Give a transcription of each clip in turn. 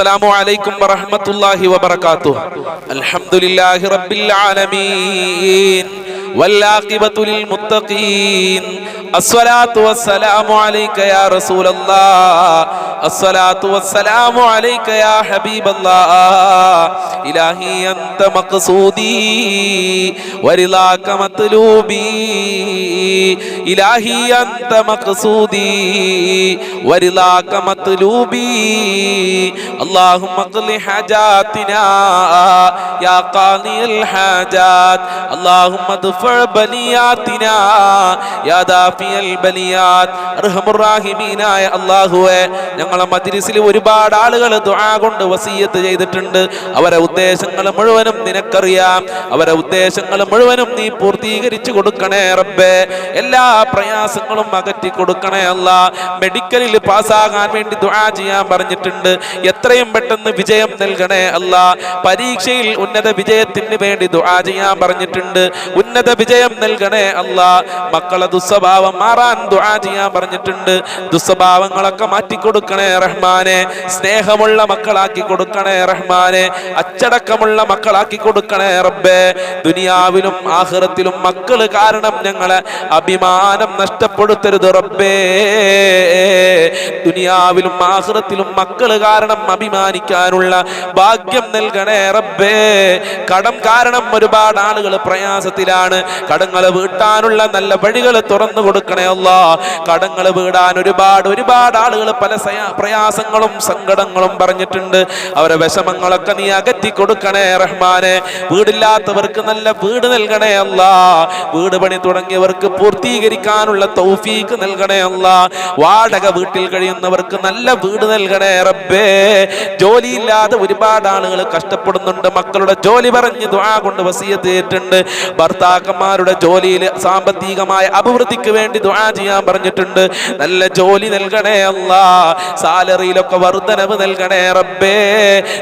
السلام عليكم ورحمة الله وبركاته الحمد لله رب العالمين والعاقبة للمتقين الصلاة والسلام عليك يا رسول الله الصلاة والسلام عليك يا حبيب الله إلهي أنت مقصودي ورضاك مطلوبي إلهي أنت مقصودي ورضاك مطلوبي اللهم اقض حاجاتنا يا قاضي الحاجات اللهم ادفع بلياتنا يا دافع البليات റഹമുറാഹിമീനായ അള്ളാഹുവെ ഞങ്ങളെ മജ്ലിസിൽ ഒരുപാട് ആളുകൾ ദുആ കൊണ്ട് വസീയത്ത് ചെയ്തിട്ടുണ്ട് അവരെ ഉദ്ദേശങ്ങൾ മുഴുവനും നിനക്കറിയാം അവരെ ഉദ്ദേശങ്ങൾ മുഴുവനും നീ പൂർത്തീകരിച്ചു കൊടുക്കണേ റബ്ബേ എല്ലാ പ്രയാസങ്ങളും അകറ്റി കൊടുക്കണേ അല്ല. മെഡിക്കലിൽ പാസ്സാകാൻ വേണ്ടി ദുആ ചെയ്യാൻ പറഞ്ഞിട്ടുണ്ട്. എത്രയും പെട്ടെന്ന് വിജയം നൽകണേ അല്ല. പരീക്ഷയിൽ ഉന്നത വിജയത്തിന് വേണ്ടി ദുആ ചെയ്യാൻ പറഞ്ഞിട്ടുണ്ട്. ഉന്നത വിജയം നൽകണേ അല്ല. മക്കളെ ദുസ്വഭാവം മാറാൻ ദുആ ചെയ്യാൻ പറഞ്ഞിട്ടുണ്ട്. ദുസ്വഭാവങ്ങളൊക്കെ മാറ്റി കൊടുക്കണേ റഹ്മാനെ. സ്നേഹമുള്ള മക്കളാക്കി കൊടുക്കണേ റഹ്മാനെ. അച്ചടക്കമുള്ള മക്കളാക്കി കൊടുക്കണേ റബ്ബേ. ദുനിയാവിലും ആഹ്റത്തിലും മക്കൾ കാരണം ഞങ്ങളെ അഭിമാനം നഷ്ടപ്പെടുത്തരുത് റബ്ബേ. ദുനിയാവിലും ആഹ്റത്തിലും മക്കൾ കാരണം അഭിമാനിക്കാനുള്ള ഭാഗ്യം നൽകണേ റബ്ബേ. കടം കാരണം ഒരുപാട് ആളുകൾ പ്രയാസത്തിലാണ്. കടങ്ങൾ വീട്ടാനുള്ള നല്ല വഴികൾ തുറന്നു കൊടുക്കണേ അല്ല. കടങ്ങൾ വീടാൻ ഒരുപാട് ഒരുപാട് ആളുകൾ പല പ്രയാസങ്ങളും സങ്കടങ്ങളും പറഞ്ഞിട്ടുണ്ട്. അവരെ വിഷമങ്ങളൊക്കെ നീ അകറ്റി കൊടുക്കണേ റഹ്മാനെ. വീടില്ലാത്തവർക്ക് നല്ല വീട് നൽകണേ അല്ല. വീട് പണി തുടങ്ങിയവർക്ക് പൂർത്തീകരിക്കാനുള്ള തൗഫീക്ക് നൽകണേ അല്ല. വാടക വീട്ടിൽ കഴിയുന്നവർക്ക് നല്ല വീട് നൽകണേ റബ്ബേ. ജോലിയില്ലാതെ ഒരുപാട് ആളുകൾ കഷ്ടപ്പെടുന്നുണ്ട്. മക്കളുടെ ജോലി പറഞ്ഞ് ദുആ കൊണ്ട് വസീയത്ത് ചെയ്തിട്ടുണ്ട് ഭർത്താക്കന്മാരുടെ ജോലിയിൽ സാമ്പത്തികമായ അഭിവൃദ്ധിക്ക് വേണ്ടി ദുആ ചെയ്യാൻ പറഞ്ഞിട്ടുണ്ട്. നല്ല ജോലി നൽകണേ അല്ല. സാലറിയിലൊക്കെ വർധനവ് നൽകണേ റബ്ബേ.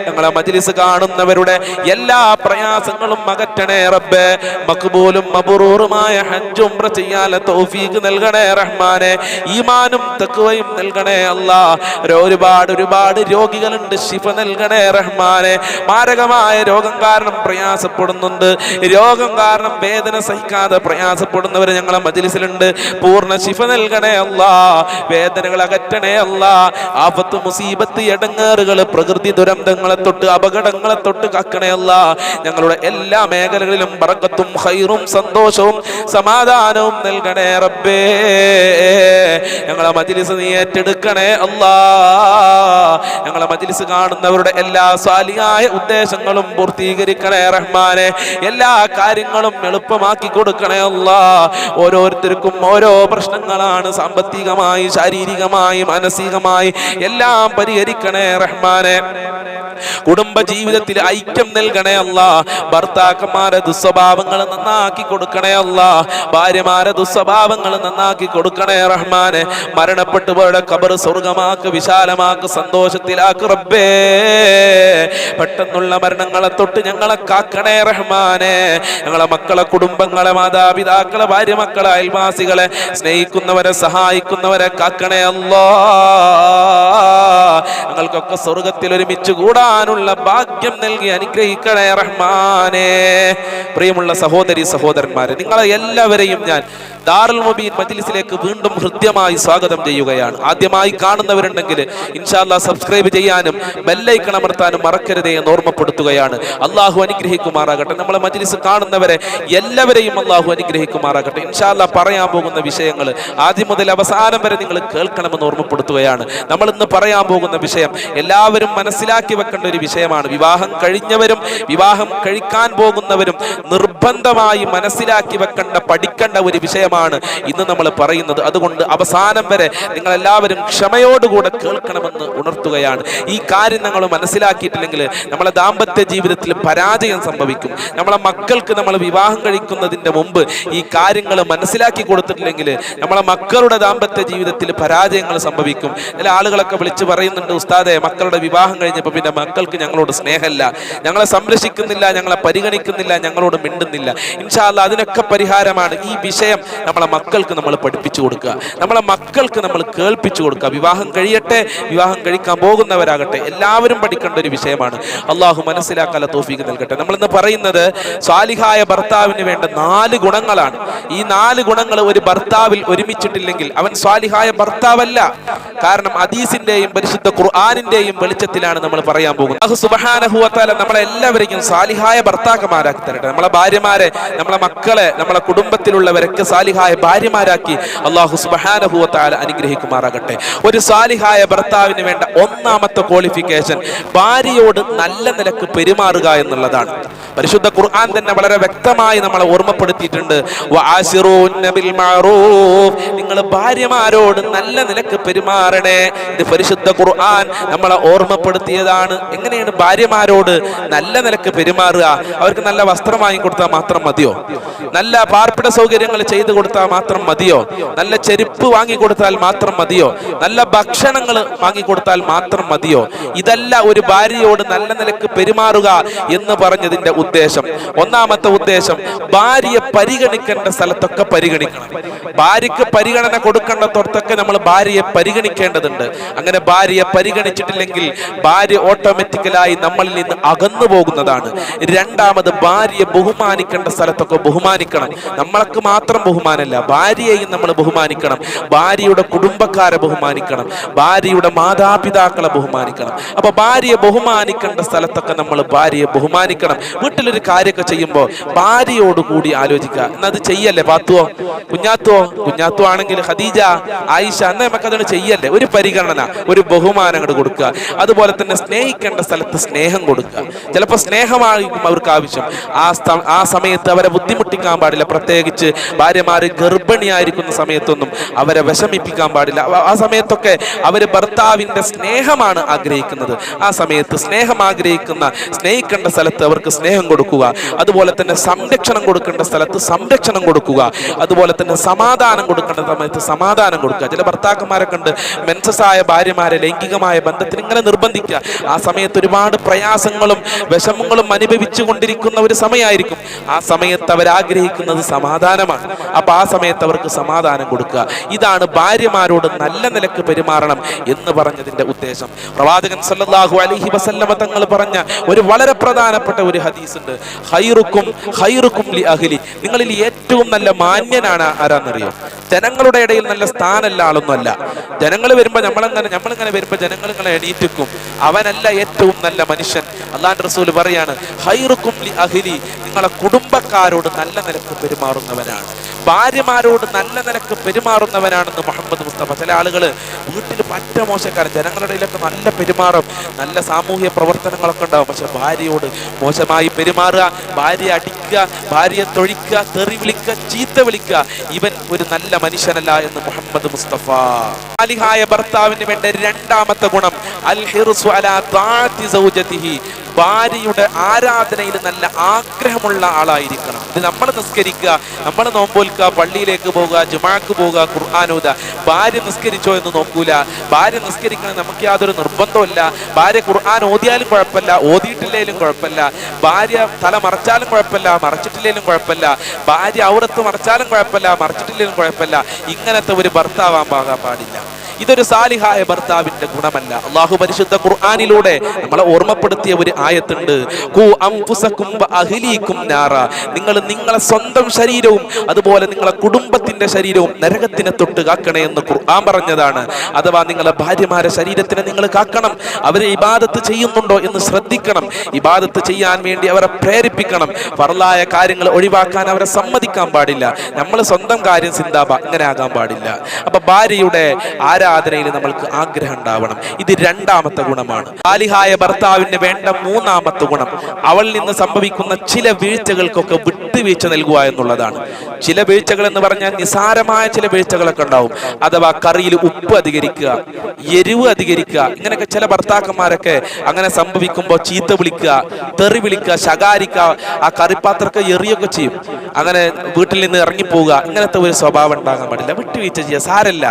ഞങ്ങളെ മജ്ലിസ് കാണുന്നവരുടെ എല്ലാ പ്രയാസങ്ങളും അകറ്റണേ റബ്ബേ. മക്ബൂലും ഹജ്ജ് ഉംറ ചെയ്യാൻ തൗഫീഖ് നൽകണേ റഹ്മാനെ. ഈമാനും തഖ്വയും നൽകണേ അല്ല. ഒരുപാട് ഒരുപാട് രോഗികളുണ്ട് ശിഫ നൽകണേ റഹ്മാനെ. മാരകമായ രോഗം കാരണം പ്രയാസപ്പെടുന്നുണ്ട്. രോഗം കാരണം വേദന സഹിക്കാതെ പ്രയാസപ്പെടുന്നവർ ഞങ്ങളെ മജ്ലിസിലുണ്ട്. പൂർണ ശിഫ നൽകണേ അല്ല. വേദനകൾ അകറ്റണേ അല്ല. ആപത്ത് മുസീബത്ത് എടങ്ങേറുകൾ പ്രകൃതി ദുരന്തങ്ങളെ തൊട്ട് അപകടങ്ങളെ തൊട്ട് കാക്കണേ അല്ല. ഞങ്ങളുടെ എല്ലാ മേഖലകളിലും പറക്കത്തും ഹൈറും സന്തോഷവും സമാധാനവും നൽകണേ റബ്ബേ ഞങ്ങളെ മജിലിസ് നീ ഏറ്റെടുക്കണേ അല്ലാ. ഞങ്ങളെ മജിലിസ് കാണുന്നവരുടെ എല്ലാ സ്വാലിയായ ഉദ്ദേശങ്ങളും പൂർത്തീകരിക്കണേ റഹ്മാനെ. എല്ലാ കാര്യങ്ങളും എളുപ്പമാക്കി കൊടുക്കണേ അല്ലാ. ഓരോരുത്തർക്കും ഓരോ പ്രശ്നങ്ങളാണ് സാമ്പത്തികമായി ശാരീരികമായി മാനസികമായി എല്ലാം പരിഹരിക്കണേ റഹ്മാനെ. കുടുംബ ജീവിതത്തിൽ ഐക്യം നൽകണേ അല്ല. ഭർത്താക്കന്മാരെ ദുസ്വഭാവങ്ങൾ നന്നാക്കി കൊടുക്കണേ അല്ല. ഭാര്യമാരെ ദുസ്വഭാവങ്ങൾ നന്നാക്കി കൊടുക്കണേ റഹ്മാനെ. മരണപ്പെട്ടു പോയുടെ കബർ സ്വർഗമാക്ക് വിശാലമാക്ക് സന്തോഷത്തിലാക്ക് റബ്ബേ. പെട്ടെന്നുള്ള മരണങ്ങളെ തൊട്ട് ഞങ്ങളെ കാക്കണേ റഹ്മാനെ. ഞങ്ങളെ മക്കളെ കുടുംബങ്ങളെ മാതാപിതാക്കളെ ഭാര്യ മക്കളെ അയൽവാസികളെ സ്നേഹിക്കുന്നവരെ സഹായിക്കുന്നവരെ കാക്കണേ അല്ലോ. ഞങ്ങൾക്കൊക്കെ സ്വർഗത്തിൽ ഒരുമിച്ച് കൂടാനുള്ള ഭാഗ്യം നൽകി അനുഗ്രഹിക്കണേ റഹ്മാനെ. പ്രിയമുള്ള സഹോദരി സഹോദരന്മാരെ നിങ്ങളെ എല്ലാവരെയും ഞാൻ ദാറുൽ മുബീൻ മജ്ലിസിലേക്ക് വീണ്ടും ഹൃദ്യമായി സ്വാഗതം ചെയ്യുകയാണ്. ആദ്യമായി കാണുന്നവരുണ്ടെങ്കിൽ ഇൻഷാല്ല സബ്സ്ക്രൈബ് ചെയ്യാനും ബെല്ലൈക്കൺ അമർത്താനും മറക്കരുതേ എന്ന് ഓർമ്മപ്പെടുത്തുകയാണ്. അള്ളാഹു അനുഗ്രഹിക്കുമാറാകട്ടെ. നമ്മളെ മജ്ലിസ് കാണുന്നവരെ എല്ലാവരെയും അള്ളാഹു അനുഗ്രഹിക്കുമാറാകട്ടെ. ഇൻഷാല്ല പറയാൻ പോകുന്ന വിഷയങ്ങൾ ആദ്യം മുതൽ അവസാനം വരെ നിങ്ങൾ കേൾക്കണമെന്ന് ഓർമ്മപ്പെടുത്തുകയാണ്. നമ്മൾ ഇന്ന് പറയാൻ പോകുന്ന വിഷയം എല്ലാവരും മനസ്സിലാക്കി വെക്കേണ്ട ഒരു വിഷയമാണ്. വിവാഹം കഴിഞ്ഞവരും വിവാഹം കഴിക്കാൻ പോകുന്നവരും നിർബന്ധമായി മനസ്സിലാക്കി വെക്കേണ്ട പഠിക്കേണ്ട ഒരു വിഷയമാണ് ഇന്ന് നമ്മൾ പറയുന്നത് അതുകൊണ്ട് അവസാനം വരെ നിങ്ങൾ എല്ലാവരും ക്ഷമയോടുകൂടെ കേൾക്കണമെന്ന് ഉണർത്തുകയാണ്. ഈ കാര്യം നമ്മൾ മനസ്സിലാക്കിയിട്ടില്ലെങ്കിൽ നമ്മളെ ദാമ്പത്യ ജീവിതത്തിൽ പരാജയം സംഭവിക്കും. നമ്മളെ മക്കൾക്ക് നമ്മൾ വിവാഹം കഴിക്കുന്നതിന്റെ മുമ്പ് ഈ കാര്യങ്ങൾ മനസ്സിലാക്കി കൊടുത്തിട്ടില്ലെങ്കിൽ നമ്മളെ മക്കളുടെ ദാമ്പത്യ ജീവിതത്തിൽ പരാജയങ്ങൾ സംഭവിക്കും. ചില ആളുകളൊക്കെ വിളിച്ച് പറയുന്നുണ്ട് ഉസ്താദെ മക്കളുടെ വിവാഹം കഴിഞ്ഞപ്പോൾ പിന്നെ മക്കൾക്ക് ഞങ്ങളോട് സ്നേഹമില്ല. ഞങ്ങളെ സംരക്ഷിക്കുന്നില്ല ഞങ്ങളെ പരിഗണിക്കുന്നില്ല ഞങ്ങളോട് മിണ്ടുന്നില്ല. ഇൻഷാല്ല അതിനൊക്കെ പരിഹാരമാണ്. ഈ വിഷയം നമ്മളെ മക്കൾക്ക് നമ്മൾ പഠിപ്പിച്ചു കൊടുക്കുക. നമ്മളെ മക്കൾക്ക് നമ്മൾ കേൾപ്പിച്ചു കൊടുക്കുക. വിവാഹം കഴിയട്ടെ വിവാഹം കഴിക്കാൻ പോകുന്നവരാകട്ടെ എല്ലാവരും പഠിക്കേണ്ട ഒരു വിഷയമാണ്. അള്ളാഹു മനസ്സിലാക്കാല തോഫീക്ക് നൽകട്ടെ. നമ്മൾ ഇന്ന് പറയുന്നത് സ്വാലിഹായ ഭർത്താവിന് വേണ്ട നാല് ഗുണങ്ങളാണ്. ഈ നാല് ഗുണങ്ങൾ ഒരു ഭർത്താവിൽ ഒരുമിച്ചിട്ടില്ലെങ്കിൽ അവൻ സ്വാലിഹായ ഭർത്താവല്ല. കാരണം അദീസിന്റെയും പരിശുദ്ധ ഖുർആാനിന്റെയും വെളിച്ചത്തിലാണ് നമ്മൾ പറയാൻ പോകുന്നത്. അഹ് സുബഹാനഹുവത്താല നമ്മളെ എല്ലാവരെയും സാലിഹായ ഭർത്താക്കന്മാരാക്കി തരട്ടെ. നമ്മളെ ഭാര്യമാരെ നമ്മളെ മക്കളെ നമ്മളെ കുടുംബത്തിലുള്ളവരൊക്കെ സാലിഹായ ഭാര്യമാരാക്കി അള്ളാഹു സുബഹാനഹുവത്താല അനുഗ്രഹിക്കുമാറാകട്ടെ. ഒരു സാലിഹായ ഭർത്താവിന് വേണ്ട ഒന്നാമത്തെ ക്വാളിഫിക്കേഷൻ ഭാര്യയോട് നല്ല നിലയ്ക്ക് പെരുമാറുക എന്നുള്ളതാണ്. പരിശുദ്ധ ഖുർആൻ തന്നെ വളരെ വ്യക്തമായി നമ്മളെ ഓർമ്മപ്പെടുത്തിയിട്ടുണ്ട്. നിങ്ങൾ ഭാര്യമാരോട് നല്ല നിലയ്ക്ക് പെരുമാറണേ. ഇത് പരിശുദ്ധ ഖുർആൻ നമ്മളെ ഓർമ്മപ്പെടുത്തിയതാണ്. എങ്ങനെയാണ് ഭാര്യമാരോട് നല്ല നിലയ്ക്ക് പെരുമാറുക? അവർക്ക് നല്ല വസ്ത്രം വാങ്ങിക്കൊടുത്താൽ മാത്രം മതിയോ? നല്ല പാർപ്പിട സൗകര്യങ്ങൾ ചെയ്തു കൊടുത്താൽ മാത്രം മതിയോ? നല്ല ചെരുപ്പ് വാങ്ങിക്കൊടുത്താൽ മാത്രം മതിയോ? നല്ല ഭക്ഷണങ്ങൾ വാങ്ങിക്കൊടുത്താൽ മാത്രം മതിയോ? ഇതല്ല ഒരു ഭാര്യയോട് നല്ല നിലയ്ക്ക് പെരുമാറുക എന്ന് പറഞ്ഞതിന്റെ ഉദ്ദേശം. ഒന്നാമത്തെ ഉദ്ദേശം ഭാര്യയെ പരിഗണിക്കേണ്ട സ്ഥലത്തൊക്കെ പരിഗണിക്കണം. ഭാര്യക്ക് പരിഗണന കൊടുക്കേണ്ടതൊക്കെ നമ്മൾ ഭാര്യയെ പരിഗണിക്കേണ്ടതുണ്ട്. അങ്ങനെ ഭാര്യയെ പരിഗണിച്ചിട്ടില്ലെങ്കിൽ ഭാര്യ ഓട്ടോമാറ്റിക്കലായി നമ്മളിൽ നിന്ന് അകന്നു പോകുന്നതാണ്. രണ്ടാമത് ഭാര്യയെ ബഹുമാനിക്കേണ്ട സ്ഥലത്തൊക്കെ ബഹുമാനിക്കണം. നമ്മൾക്ക് മാത്രം ബഹുമാനമല്ല ഭാര്യയെയും നമ്മൾ ബഹുമാനിക്കണം ഭാര്യയുടെ കുടുംബക്കാരെ ബഹുമാനിക്കണം ഭാര്യയുടെ മാതാപിതാക്കളെ ബഹുമാനിക്കണം. അപ്പൊ ഭാര്യയെ ബഹുമാനിക്കേണ്ട സ്ഥലത്തൊക്കെ നമ്മൾ ഭാര്യയെ ബഹുമാനിക്കണം. വീട്ടിലൊരു കാര്യമൊക്കെ ചെയ്യുമ്പോൾ ഭാര്യയോട് കൂടി ആലോചിക്കുക. എന്നാ അത് ചെയ്യല്ലേ പാത്തുവോ? കുഞ്ഞാത്തുവോ? കുഞ്ഞാത്തു ആണെങ്കിൽ ഖദീജ ആയിഷ എന്നാ നമുക്ക് അതിന് ചെയ്യല്ലേ? ഒരു പരിഗണന ഒരു ബഹുമാനം അങ്ങോട്ട് കൊടുക്കുക. അതുപോലെ തന്നെ സ്നേഹിക്കേണ്ട സ്ഥലത്ത് സ്നേഹം കൊടുക്കുക. ചിലപ്പോൾ സ്നേഹമായിരിക്കും അവർക്ക് ആവശ്യം. ആ ആ സമയത്ത് അവരെ ബുദ്ധിമുട്ടിക്കാൻ പാടില്ല. പ്രത്യേകിച്ച് ഭാര്യമാര് ഗർഭിണിയായിരിക്കുന്ന സമയത്തൊന്നും അവരെ വിഷമിപ്പിക്കാൻ പാടില്ല. ആ സമയത്തൊക്കെ അവർ ഭർത്താവിന്റെ സ്നേഹമാണ് ആഗ്രഹിക്കുന്നത്. ആ സമയത്ത് സ്നേഹം ആഗ്രഹിക്കുന്ന സ്നേഹിക്കേണ്ട സ്ഥലത്ത് അവർക്ക് സ്നേഹം കൊടുക്കുക. അതുപോലെ തന്നെ സംരക്ഷണം കൊടുക്കേണ്ട സ്ഥലത്ത് സംരക്ഷണം കൊടുക്കുക. അതുപോലെ തന്നെ സമാധാനം കൊടുക്കേണ്ട സമയത്ത് സമാധാനം കൊടുക്കുക. ചില ഭർത്താക്കന്മാരെ കണ്ട് മെൻസസായ ഭാര്യമാരെ ലൈംഗികമായ ബന്ധത്തിന് ഇങ്ങനെ നിർബന്ധിക്കുക. ആ സമയത്ത് ഒരുപാട് പ്രയാസങ്ങളും വിഷമങ്ങളും അനുഭവിച്ചു കൊണ്ടിരിക്കുന്ന ഒരു സമയമായിരിക്കും. ആ സമയത്ത് അവർ ആഗ്രഹിക്കുന്നത് സമാധാനമാണ്. അപ്പൊ ആ സമയത്ത് അവർക്ക് സമാധാനം കൊടുക്കുക. ഇതാണ് ഭാര്യമാരോട് നല്ല നിലയ്ക്ക് പെരുമാറണം എന്ന് പറഞ്ഞതിന്റെ ഉദ്ദേശം. പ്രവാചകൻ സല്ലാഹു അലഹി വസല്ലമ തങ്ങൾ പറഞ്ഞ ഒരു വളരെ പ്രധാനപ്പെട്ട ഒരു ഹദീസ് ഉണ്ട് ഹൈറുക്കും ഹൈറുക്കും ലി അഹ്ലി. നിങ്ങളിൽ ഏറ്റവും നല്ല മാന്യനാണ് ആരാന്നറിയോ? ജനങ്ങളുടെ ഇടയിൽ നല്ല സ്ഥാനല്ല ആളൊന്നുമല്ല. ജനങ്ങൾ വരുമ്പോ നമ്മളങ്ങനെ നമ്മളിങ്ങനെ വരുമ്പോ ജനങ്ങൾ ഇങ്ങനെ എണീറ്റിക്കും? അവനല്ല ഏറ്റവും നല്ല മനുഷ്യൻ. അള്ളാഹ് റസൂൽ പറയാണ് ഹൈറുക്കും ലി അഹ്ലി. നിങ്ങളെ കുടുംബക്കാരോട് നല്ല നിലയ്ക്ക് പെരുമാറുന്നവനാണ്. ഭാര്യമാരോട് നല്ല നിലയ്ക്ക് പെരുമാറുന്നവനാണെന്ന് മുഹമ്മദ് മുസ്തഫ. ചില ആളുകൾ വീട്ടിൽ പറ്റ മോശക്കാരൻ ജനങ്ങളുടെ ഇടയിലൊക്കെ നല്ല പെരുമാറും നല്ല സാമൂഹ്യ പ്രവർത്തനങ്ങളൊക്കെ ഉണ്ടാവും. പക്ഷെ ഭാര്യയോട് മോശമായി പെരുമാറുക ഭാര്യയെ അടിക്കുക ഭാര്യയെ തൊഴിക്കുക തെറി വിളിക്കുക ചീത്ത വിളിക്കുക ഇവൻ ഒരു നല്ല മനുഷ്യനല്ല എന്ന് മുഹമ്മദ് മുസ്തഫ. അലിഹായ ഭർത്താവിന് വേണ്ട രണ്ടാമത്തെ ഗുണം അലാ ഭാര്യയുടെ ആരാധനയിൽ നല്ല ആഗ്രഹമുള്ള ആളായിരിക്കണം. ഇത് നമ്മൾ നിസ്കരിക്കുക നമ്മൾ നോമ്പോൽക്കുക പള്ളിയിലേക്ക് പോകുക ജുമാക്ക് പോകുക ഖുർആാനൂത ഭാര്യ നിസ്കരിച്ചോ എന്ന് നോക്കൂല. ഭാര്യ നിസ്കരിക്കണം നമുക്ക് യാതൊരു നിർബന്ധമില്ല ഭാര്യ ഖുർആൻ ഓതിയാലും കുഴപ്പമില്ല ഓതിയിട്ടില്ലേലും കുഴപ്പമില്ല. ഭാര്യ തല മറച്ചാലും കുഴപ്പമില്ല മറച്ചിട്ടില്ലേലും കുഴപ്പമില്ല. ഭാര്യ ഔറത്ത് മറച്ചാലും കുഴപ്പമില്ല മറച്ചിട്ടില്ലേലും കുഴപ്പമില്ല. ഇങ്ങനത്തെ ഒരു ഭർത്താവാൻ പാകാൻ പാടില്ല. ഇതൊരു സാലിഹായ ഭർത്താവിന്റെ ഗുണമല്ല. അള്ളാഹു പരിശുദ്ധ ഖുർആാനിലൂടെ നമ്മളെ ഓർമ്മപ്പെടുത്തിയ ഒരു ആയത്തുണ്ട്. നിങ്ങൾ നിങ്ങളെ സ്വന്തം ശരീരവും അതുപോലെ നിങ്ങളെ കുടുംബത്തിന്റെ ശരീരവും നരകത്തിനെ തൊട്ട് കാക്കണേ എന്ന് ഖുർആൻ പറഞ്ഞതാണ്. അഥവാ നിങ്ങളെ ഭാര്യമാരെ ശരീരത്തിനെ നിങ്ങൾ കാക്കണം. അവരെ ഇബാദത്ത് ചെയ്യുന്നുണ്ടോ എന്ന് ശ്രദ്ധിക്കണം. ഇബാദത്ത് ചെയ്യാൻ വേണ്ടി അവരെ പ്രേരിപ്പിക്കണം. പറലായ കാര്യങ്ങൾ ഒഴിവാക്കാൻ അവരെ സമ്മതിക്കാൻ പാടില്ല. നമ്മൾ സ്വന്തം കാര്യം സിന്താബ അങ്ങനെ ആകാൻ പാടില്ല. അപ്പൊ ഭാര്യയുടെ ആരാ ആരാധനയിൽ നമ്മൾക്ക് ആഗ്രഹം ഉണ്ടാവണം. ഇത് രണ്ടാമത്തെ ഗുണമാണ്. കാലിഹായ ഭർത്താവിന് വേണ്ട മൂന്നാമത്തെ ഗുണം അവളിൽ നിന്ന് സംഭവിക്കുന്ന ചില വീഴ്ചകൾക്കൊക്കെ വിട്ടുവീഴ്ച നൽകുക എന്നുള്ളതാണ്. ചില വീഴ്ചകൾ എന്ന് പറഞ്ഞാൽ നിസാരമായ ചില വീഴ്ചകളൊക്കെ ഉണ്ടാവും. അഥവാ കറിയിൽ ഉപ്പ് അധികരിക്കുക എരിവ് അധികരിക്കുക ഇങ്ങനെയൊക്കെ ചില ഭർത്താക്കന്മാരൊക്കെ അങ്ങനെ സംഭവിക്കുമ്പോൾ ചീത്ത വിളിക്കുക തെറി വിളിക്കുക ശകാരിക്കുക ആ കറിപ്പാത്രമൊക്കെ എറിയൊക്കെ ചെയ്യും. അങ്ങനെ വീട്ടിൽ നിന്ന് ഇറങ്ങിപ്പോവുക ഇങ്ങനത്തെ ഒരു സ്വഭാവം ഉണ്ടാകാൻ പാടില്ല. വിട്ടുവീഴ്ച ചെയ്യുക സാരല്ല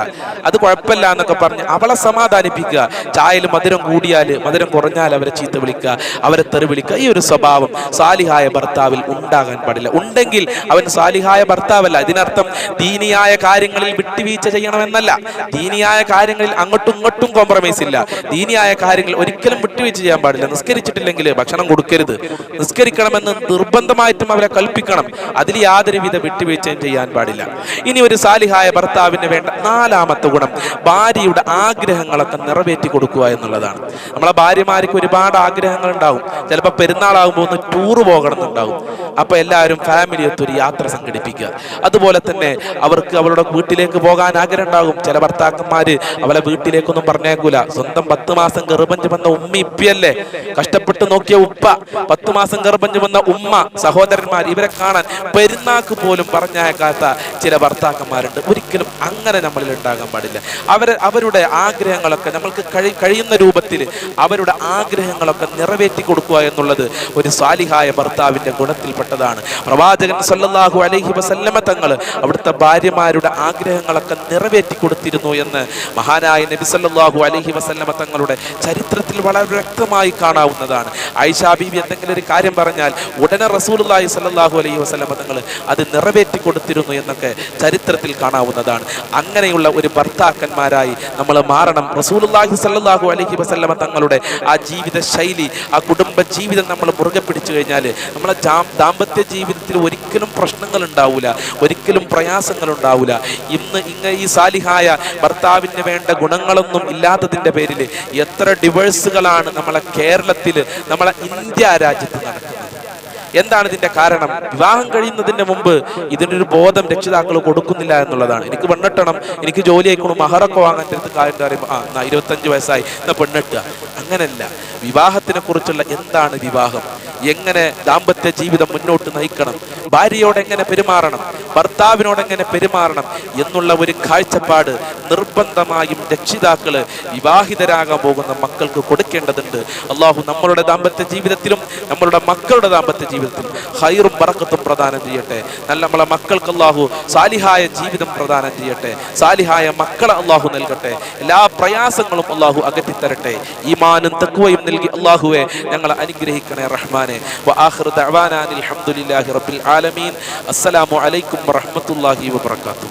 അത് കുഴപ്പമില്ല. എന്നൊക്കെ പറഞ്ഞ് അവളെ സമാധാനിപ്പിക്കുക. ചായയിൽ മധുരം കൂടിയാൽ മധുരം കുറഞ്ഞാൽ അവരെ ചീത്ത വിളിക്കുക അവരെ തെറി വിളിക്കുക. ഈ ഒരു സ്വഭാവം സാലിഹായ ഭർത്താവിൽ ഉണ്ടാകാൻ പാടില്ല. ഉണ്ടെങ്കിൽ അവൻ സാലിഹായ ഭർത്താവല്ല. ഇതിനർത്ഥം ദീനിയായ കാര്യങ്ങളിൽ വിട്ടുവീഴ്ച ചെയ്യണമെന്നല്ല. ദീനിയായ കാര്യങ്ങളിൽ അങ്ങോട്ടും ഇങ്ങോട്ടും കോംപ്രമൈസ് ഇല്ല. ദീനിയായ കാര്യങ്ങൾ ഒരിക്കലും വിട്ടുവീഴ്ച ചെയ്യാൻ പാടില്ല. നിസ്കരിച്ചിട്ടില്ലെങ്കിൽ ഭക്ഷണം കൊടുക്കരുത്. നിസ്കരിക്കണമെന്ന് നിർബന്ധമായിട്ടും അവരെ കൽപ്പിക്കണം. അതിൽ യാതൊരുവിധ വിട്ടുവീഴ്ചയും ചെയ്യാൻ പാടില്ല. ഇനി ഒരു സാലിഹായ ഭർത്താവിന് വേണ്ട നാലാമത്തെ ഗുണം. ഭാര്യയുടെ ആഗ്രഹങ്ങളൊക്കെ നിറവേറ്റി കൊടുക്കുക എന്നുള്ളതാണ്. നമ്മളെ ഭാര്യമാർക്ക് ഒരുപാട് ആഗ്രഹങ്ങൾ ഉണ്ടാവും ചിലപ്പോൾ പെരുന്നാളാകുമ്പോൾ ഒന്ന് ടൂർ പോകണം എന്നുണ്ടാവും അപ്പൊ എല്ലാവരും ഫാമിലി ഒത്ത് ഒരു യാത്ര സംഘടിപ്പിക്കുക. അതുപോലെ തന്നെ അവർക്ക് അവളുടെ വീട്ടിലേക്ക് പോകാൻ ആഗ്രഹം ഉണ്ടാകും ചില ഭർത്താക്കന്മാർ അവളെ വീട്ടിലേക്കൊന്നും പറഞ്ഞേക്കൂല. സ്വന്തം പത്ത് മാസം ഗർഭം ചുമന്ന ഉമ്മ ഇപ്പിയല്ലേ? കഷ്ടപ്പെട്ട് നോക്കിയ ഉപ്പ പത്ത് മാസം ഗർഭം ചുമന്ന ഉമ്മ സഹോദരന്മാർ ഇവരെ കാണാൻ പെരുന്നാക്ക് പോലും പറഞ്ഞേക്കാത്ത ചില ഭർത്താക്കന്മാരുണ്ട്. ഒരിക്കലും അങ്ങനെ നമ്മളിൽ ഉണ്ടാകാൻ പാടില്ല. അവരെ അവരുടെ ആഗ്രഹങ്ങളൊക്കെ നമ്മൾക്ക് കഴി കഴിയുന്ന രൂപത്തിൽ അവരുടെ ആഗ്രഹങ്ങളൊക്കെ നിറവേറ്റി കൊടുക്കുക എന്നുള്ളത് ഒരു സ്വാലിഹായ ഭർത്താവിന്റെ ഗുണത്തിൽപ്പെട്ടതാണ്. പ്രവാചകൻ സല്ലാഹു അലൈഹി വസല്ലമ തങ്ങൾ അവിടുത്തെ ഭാര്യമാരുടെ ആഗ്രഹങ്ങളൊക്കെ നിറവേറ്റി കൊടുത്തിരുന്നു എന്ന് മഹാനായ നബി സല്ലാഹു അലൈഹി വസല്ലമ തങ്ങളുടെ ചരിത്രത്തിൽ വളരെ വ്യക്തമായി കാണാവുന്നതാണ്. ഐഷ ബീബി എന്തെങ്കിലും ഒരു കാര്യം പറഞ്ഞാൽ ഉടനെ റസൂലുള്ളാഹി സല്ലാഹു അലൈഹി വസല്ലമ തങ്ങൾ അത് നിറവേറ്റി കൊടുത്തിരുന്നു എന്നൊക്കെ ചരിത്രത്തിൽ കാണാവുന്നതാണ്. അങ്ങനെയുള്ള ഒരു ഭർത്താക്കന്മാരായി നമ്മൾ മാറണം. റസൂലുള്ളാഹി സല്ലാഹു അലഹി വസല്ലമ തങ്ങളുടെ ആ ജീവിത ശൈലി ആ കുടുംബ ജീവിതം നമ്മൾ മുറുകെ പിടിച്ചു കഴിഞ്ഞാൽ നമ്മളെ ദാമ്പത്യ ജീവിതത്തിൽ ഒരിക്കലും പ്രശ്നങ്ങൾ ഉണ്ടാവില്ല ഒരിക്കലും പ്രയാസങ്ങൾ ഉണ്ടാവില്ല ഇന്ന് ഇങ്ങ ഈ സാലിഹായ ഭർത്താവിന് വേണ്ട ഗുണങ്ങളൊന്നും ഇല്ലാത്തതിന്റെ പേരിൽ എത്ര ഡിവേഴ്സുകളാണ് നമ്മളെ കേരളത്തിൽ നമ്മളെ ഇന്ത്യ രാജ്യത്ത് നടക്കുന്നത്. എന്താണ് ഇതിന്റെ കാരണം? വിവാഹം കഴിയുന്നതിന് മുമ്പ് ഇതിനൊരു ഒരു ബോധം രക്ഷിതാക്കൾ കൊടുക്കുന്നില്ല എന്നുള്ളതാണ്. എനിക്ക് പെണ്ണെട്ടണം എനിക്ക് ജോലി ആയിക്കോളും മഹറൊക്കെ വാങ്ങാൻ ചെറുത്ത് കാര്യം പറയുമ്പോൾ ആ എന്നാ ഇരുപത്തഞ്ച് വയസ്സായി എന്നാ പെണ്ണെട്ടുക. അങ്ങനല്ല. വിവാഹത്തിനെ കുറിച്ചുള്ള എന്താണ് വിവാഹം? എങ്ങനെ ദാമ്പത്യ ജീവിതം മുന്നോട്ട് നയിക്കണം? ഭാര്യയോട് എങ്ങനെ പെരുമാറണം? ഭർത്താവിനോട് എങ്ങനെ പെരുമാറണം? എന്നുള്ള ഒരു കാഴ്ചപ്പാട് നിർബന്ധമായും രക്ഷിതാക്കൾ വിവാഹിതരാകാൻ പോകുന്ന മക്കൾക്ക് കൊടുക്കേണ്ടതുണ്ട്. അള്ളാഹു നമ്മളുടെ ദാമ്പത്യ ജീവിതത്തിലും നമ്മളുടെ മക്കളുടെ ദാമ്പത്യ ജീവിതത്തിലും ഹൈറും പറക്കത്തും പ്രദാനം ചെയ്യട്ടെ. നല്ല നമ്മളെ മക്കൾക്ക് അള്ളാഹു സാലിഹായ ജീവിതം പ്രദാനം ചെയ്യട്ടെ. സാലിഹായ മക്കളെ അള്ളാഹു നൽകട്ടെ. എല്ലാ പ്രയാസങ്ങളും അള്ളാഹു അകറ്റിത്തരട്ടെ. ഈമാനും തക്കുവയും നൽകി അള്ളാഹുവെ ഞങ്ങളെ അനുഗ്രഹിക്കണേ റഹ്മാനെ. ഹംദുലില്ലാഹി റബ്ബിൽ ആലമീൻ അസ്സലാമു അലൈക്കും വറഹ്മത്തുള്ളാഹി വബറകാതുഹു